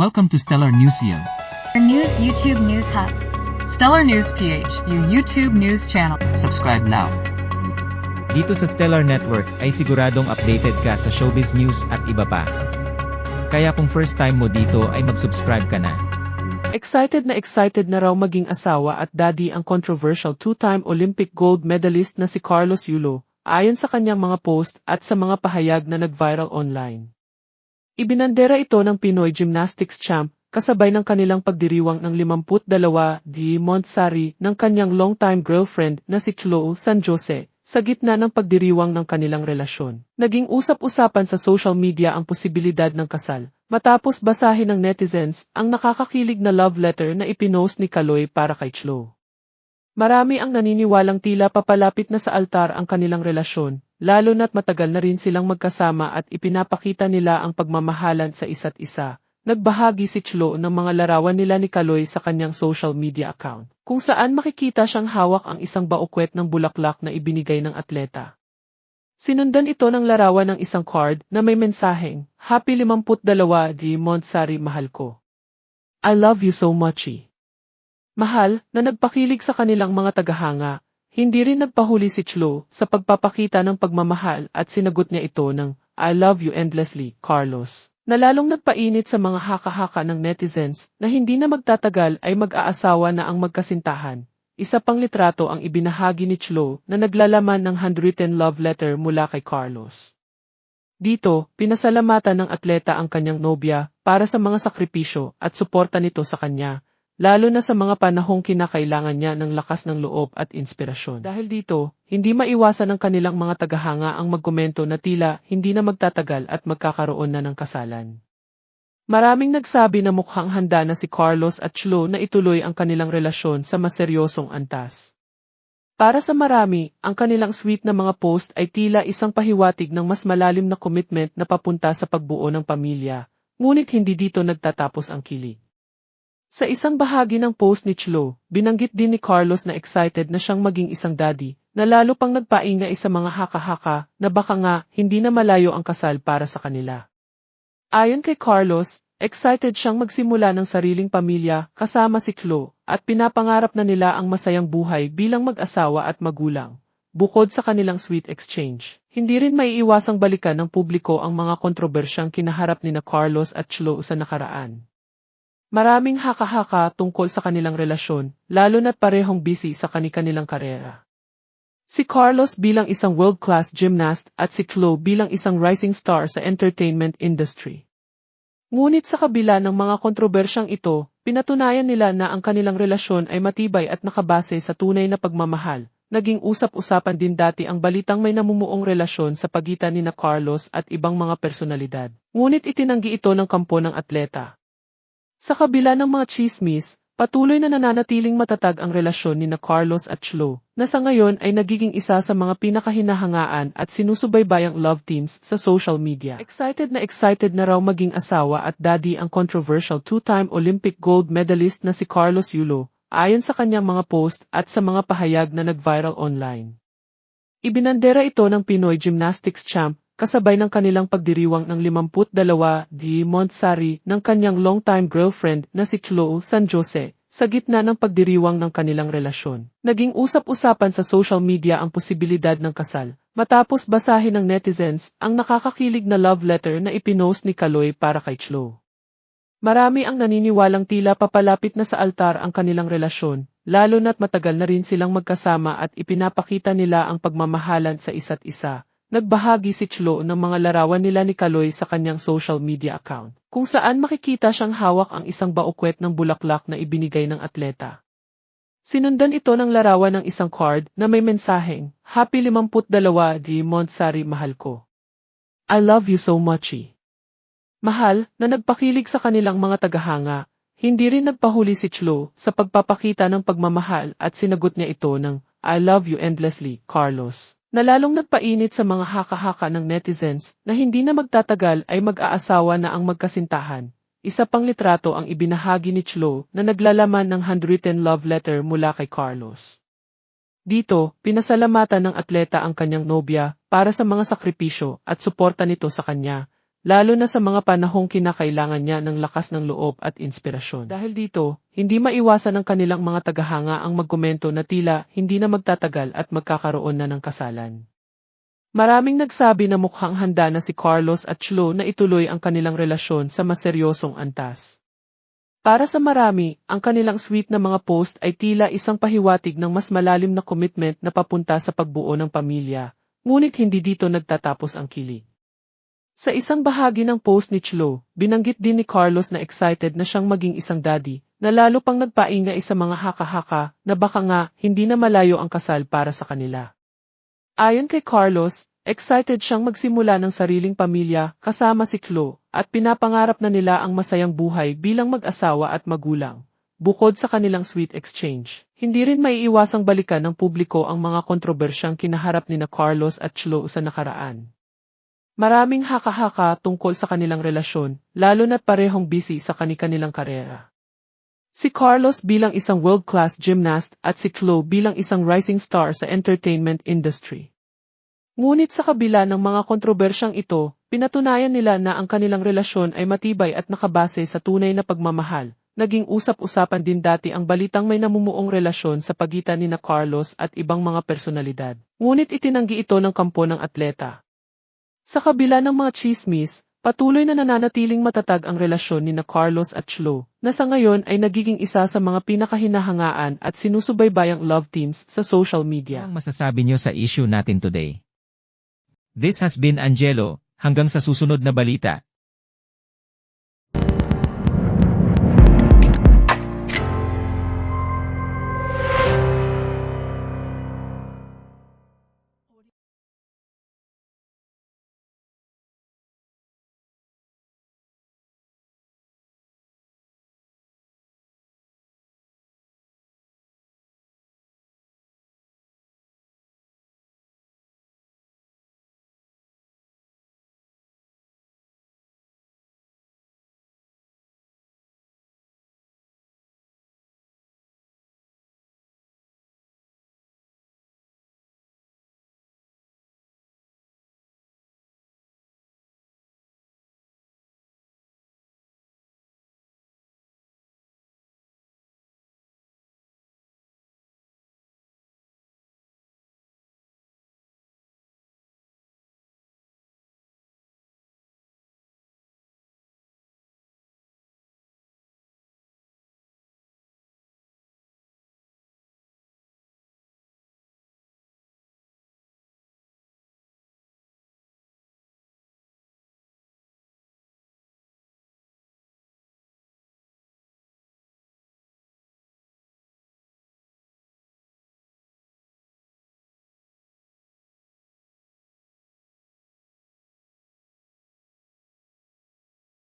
Welcome to Stellar Newsio. Your news YouTube News Hub. Stellar News PH, yung YouTube news channel. Subscribe now. Dito sa Stellar Network ay siguradong updated ka sa showbiz news at iba pa. Kaya kung first time mo dito ay mag-subscribe ka na. Excited na excited na raw maging asawa at daddy ang controversial two-time Olympic gold medalist na si Carlos Yulo, ayon sa kanyang mga post at sa mga pahayag na nag-viral online. Ibinandera ito ng Pinoy gymnastics champ kasabay ng kanilang pagdiriwang ng 52 di Montsari ng kanyang longtime girlfriend na si Chloe San Jose sa gitna ng pagdiriwang ng kanilang relasyon. Naging usap-usapan sa social media ang posibilidad ng kasal, matapos basahin ng netizens ang nakakakilig na love letter na ipinost ni Kaloy para kay Chloe. Marami ang naniniwalang tila papalapit na sa altar ang kanilang relasyon, lalo na't matagal na rin silang magkasama at ipinapakita nila ang pagmamahalan sa isa't isa. Nagbahagi si Chlo ng mga larawan nila ni Kaloy sa kanyang social media account, kung saan makikita siyang hawak ang isang baukwet ng bulaklak na ibinigay ng atleta. Sinundan ito ng larawan ng isang card na may mensaheng, Happy 52 di Montsari Mahal ko. I love you so much. eh." Mahal, na nagpakilig sa kanilang mga tagahanga, hindi rin nagpahuli si Chlo sa pagpapakita ng pagmamahal at sinagot niya ito ng I love you endlessly, Carlos. Nalalong nagpainit sa mga haka-haka ng netizens na hindi na magtatagal ay mag-aasawa na ang magkasintahan. Isa pang litrato ang ibinahagi ni Chlo na naglalaman ng handwritten love letter mula kay Carlos. Dito, pinasalamatan ng atleta ang kanyang nobya para sa mga sakripisyo at suporta nito sa kanya, lalo na sa mga panahong kinakailangan niya ng lakas ng loob at inspirasyon. Dahil dito, hindi maiwasan ng kanilang mga tagahanga ang magkomento na tila hindi na magtatagal at magkakaroon na ng kasalan. Maraming nagsabi na mukhang handa na si Carlos at Chlo na ituloy ang kanilang relasyon sa maseryosong antas. Para sa marami, ang kanilang sweet na mga post ay tila isang pahiwatig ng mas malalim na commitment na papunta sa pagbuo ng pamilya, ngunit hindi dito nagtatapos ang kilig. Sa isang bahagi ng post ni Chlo, binanggit din ni Carlos na excited na siyang maging isang daddy, na lalo pang nagpaingay sa mga haka-haka na baka nga hindi na malayo ang kasal para sa kanila. Ayon kay Carlos, excited siyang magsimula ng sariling pamilya kasama si Chlo at pinapangarap na nila ang masayang buhay bilang mag-asawa at magulang. Bukod sa kanilang sweet exchange, hindi rin maiiwasang balikan ng publiko ang mga kontrobersyang kinaharap ni na Carlos at Chlo sa nakaraan. Maraming haka-haka tungkol sa kanilang relasyon, lalo na't parehong busy sa kani-kanilang karera. Si Carlos bilang isang world-class gymnast at si Chloe bilang isang rising star sa entertainment industry. Ngunit sa kabila ng mga kontrobersyang ito, pinatunayan nila na ang kanilang relasyon ay matibay at nakabase sa tunay na pagmamahal. Naging usap-usapan din dati ang balitang may namumuong relasyon sa pagitan ni na Carlos at ibang mga personalidad. Ngunit itinanggi ito ng kampo ng atleta. Sa kabila ng mga chismis, patuloy na nananatiling matatag ang relasyon ni na Carlos at Chlo, na sa ngayon ay nagiging isa sa mga pinakahinahangaan at sinusubaybayang love teams sa social media. Excited na excited na raw maging asawa at daddy ang controversial two-time Olympic gold medalist na si Carlos Yulo, ayon sa kanyang mga post at sa mga pahayag na nag-viral online. Ibinandera ito ng Pinoy gymnastics champ kasabay ng kanilang pagdiriwang ng 52 di Montsari ng kanyang longtime girlfriend na si Chloe San Jose, sa gitna ng pagdiriwang ng kanilang relasyon. Naging usap-usapan sa social media ang posibilidad ng kasal, matapos basahin ng netizens ang nakakakilig na love letter na ipinost ni Kaloy para kay Chloe. Marami ang naniniwalang tila papalapit na sa altar ang kanilang relasyon, lalo na't matagal na rin silang magkasama at ipinapakita nila ang pagmamahalan sa isa't isa. Nagbahagi si Chlo ng mga larawan nila ni Kaloy sa kanyang social media account, kung saan makikita siyang hawak ang isang baukwet ng bulaklak na ibinigay ng atleta. Sinundan ito ng larawan ng isang card na may mensaheng, Happy 52 di Montsari Mahal ko. I love you so much. eh." Mahal, na nagpakilig sa kanilang mga tagahanga, hindi rin nagpahuli si Chlo sa pagpapakita ng pagmamahal at sinagot niya ito ng I love you endlessly, Carlos. Nalalong nagpainit sa mga haka-haka ng netizens na hindi na magtatagal ay mag-aasawa na ang magkasintahan. Isa pang litrato ang ibinahagi ni Chlo na naglalaman ng handwritten love letter mula kay Carlos. Dito, pinasalamatan ng atleta ang kanyang nobya para sa mga sakripisyo at suporta nito sa kanya, lalo na sa mga panahong kinakailangan niya ng lakas ng loob at inspirasyon. Dahil dito, hindi maiwasan ng kanilang mga tagahanga ang magkomento na tila hindi na magtatagal at magkakaroon na ng kasalan. Maraming nagsabi na mukhang handa na si Carlos at Chlo na ituloy ang kanilang relasyon sa maseryosong antas. Para sa marami, ang kanilang sweet na mga post ay tila isang pahiwatig ng mas malalim na commitment na papunta sa pagbuo ng pamilya, ngunit hindi dito nagtatapos ang kilig. Sa isang bahagi ng post ni Chlo, binanggit din ni Carlos na excited na siyang maging isang daddy, na lalo pang nagpaingay sa mga haka-haka na baka nga hindi na malayo ang kasal para sa kanila. Ayon kay Carlos, excited siyang magsimula ng sariling pamilya kasama si Chlo at pinapangarap na nila ang masayang buhay bilang mag-asawa at magulang. Bukod sa kanilang sweet exchange, hindi rin maiiwasang balikan ng publiko ang mga kontrobersyang kinaharap ni na Carlos at Chlo sa nakaraan. Maraming haka-haka tungkol sa kanilang relasyon, lalo na't parehong busy sa kani-kanilang karera. Si Carlos bilang isang world-class gymnast at si Chlo bilang isang rising star sa entertainment industry. Ngunit sa kabila ng mga kontrobersyang ito, pinatunayan nila na ang kanilang relasyon ay matibay at nakabase sa tunay na pagmamahal. Naging usap-usapan din dati ang balitang may namumuong relasyon sa pagitan ni na Carlos at ibang mga personalidad. Ngunit itinanggi ito ng kampo ng atleta. Sa kabila ng mga chismis, patuloy na nananatiling matatag ang relasyon ni na Carlos at Chlo, na sa ngayon ay nagiging isa sa mga pinakahinahangaan at sinusubaybayang love teams sa social media. Ano ang masasabi niyo sa issue natin today? This has been Angelo, hanggang sa susunod na balita,